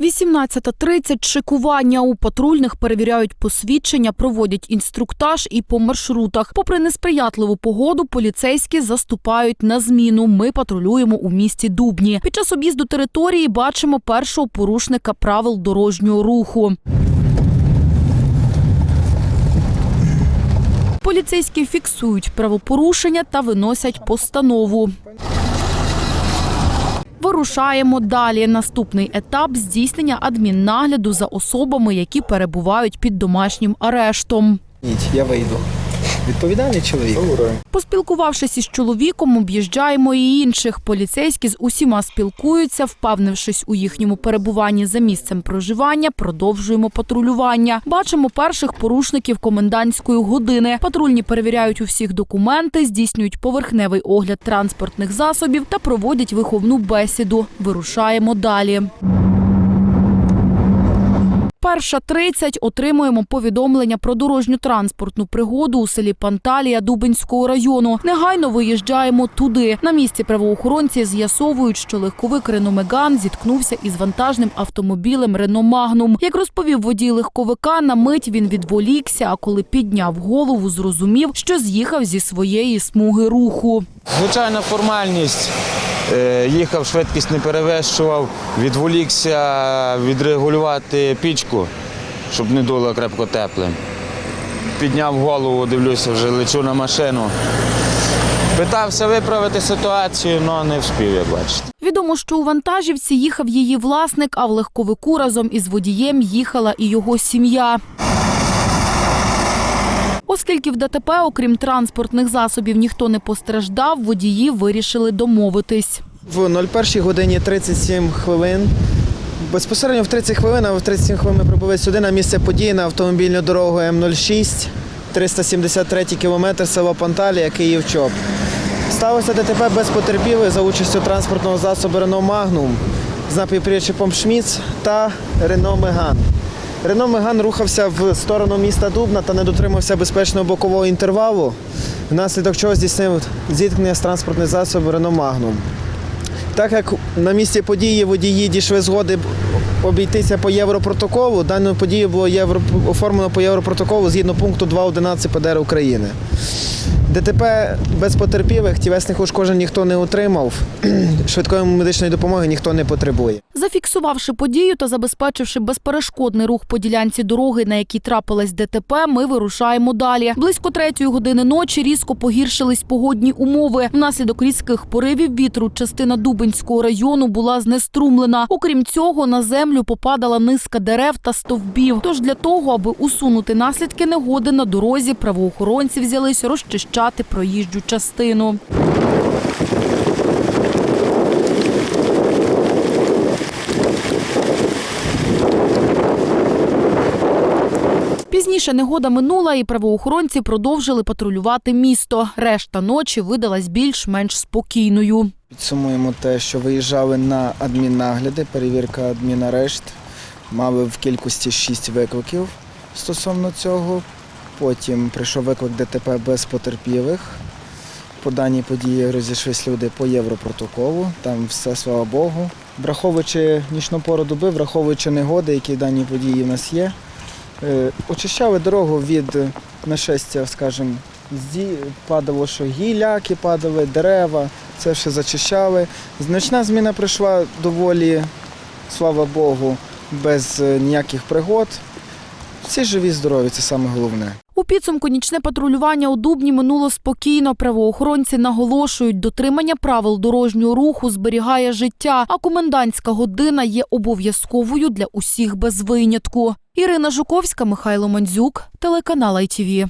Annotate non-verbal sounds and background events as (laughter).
«18.30» – шикування. У патрульних перевіряють посвідчення, проводять інструктаж і по маршрутах. Попри несприятливу погоду, поліцейські заступають на зміну. Ми патрулюємо у місті Дубні. Під час об'їзду території бачимо першого порушника правил дорожнього руху. Поліцейські фіксують правопорушення та виносять постанову. Вирушаємо далі. Наступний етап здійснення адміннагляду за особами, які перебувають під домашнім арештом. Я вийду. Відповідальний чоловік. Поспілкувавшись із чоловіком, об'їжджаємо і інших. Поліцейські з усіма спілкуються, впевнившись у їхньому перебуванні за місцем проживання, продовжуємо патрулювання. Бачимо перших порушників комендантської години. Патрульні перевіряють у всіх документи, здійснюють поверхневий огляд транспортних засобів та проводять виховну бесіду. Вирушаємо далі. Перша 30 отримуємо повідомлення про дорожню транспортну пригоду у селі Панталія Дубинського району. Негайно виїжджаємо туди. На місці правоохоронці з'ясовують, що легковик Рено Меган зіткнувся із вантажним автомобілем Рено Магнум. Як розповів водій легковика, на мить він відволікся, а коли підняв голову, зрозумів, що з'їхав зі своєї смуги руху. Звичайна формальність. Е, Їхав, швидкість не перевищував, відволікся відрегулювати пічку, щоб не дуло крепко теплим. Підняв голову, дивлюся, вже лечу на машину. Питався виправити ситуацію, але не вспів, як бачите. Відомо, що у вантажівці їхав її власник, а в легковику разом із водієм їхала і його сім'я. Оскільки в ДТП, окрім транспортних засобів, ніхто не постраждав, водії вирішили домовитись. В 01 годині 37 хвилин. Безпосередньо в 30 хвилин, а в 37 хвилин ми прибули сюди на місце події на автомобільну дорогу М06, 373 кілометр село Панталія, Київ ЧОП. Сталося ДТП без потерпілих за участю транспортного засобу Рено Магнум з напівпричепом Шміц та Рено Меган. Рено Меган рухався в сторону міста Дубна та не дотримався безпечного бокового інтервалу, внаслідок чого здійснив зіткнення з транспортним засобом Рено Магнум. Так як на місці події водії дійшли згоди обійтися по європротоколу, дану подію було євро... оформлено по європротоколу згідно пункту 2.11 ПДР України. ДТП без потерпілих, тілесних ушкоджень ніхто не отримав, (clears throat) швидкої медичної допомоги ніхто не потребує. Зафіксувавши подію та забезпечивши безперешкодний рух по ділянці дороги, на якій трапилась ДТП, ми вирушаємо далі. Близько третьої години ночі різко погіршились погодні умови. Внаслідок різких поривів вітру частина Дубинського району була знеструмлена. Окрім цього, на землю попадала низка дерев та стовбів. Тож для того, аби усунути наслідки негоди на дорозі, правоохоронці взялись розчищати проїжджу частину. Пізніше негода минула, і правоохоронці продовжили патрулювати місто. Решта ночі видалась більш-менш спокійною. Підсумуємо те, що виїжджали на адміннагляди, перевірка адмінарешт. Мали в кількості 6 викликів стосовно цього. Потім прийшов виклик ДТП без потерпілих. По даній події розійшлись люди по європротоколу. Там все, слава Богу. Враховуючи нічну пору доби, враховуючи негоди, які в даній події в нас є. е, Очищали дорогу від нашестя, скажімо, падало, що гіляки падали, дерева, це все зачищали. Значна зміна прийшла доволі, слава Богу, без е, ніяких пригод. Всі живі, здорові, це саме головне. Підсумку нічне патрулювання у Дубні минуло спокійно. Правоохоронці наголошують, дотримання правил дорожнього руху зберігає життя, а комендантська година є обов'язковою для усіх без винятку. Ірина Жуковська, Михайло Мандзюк, телеканал ITV.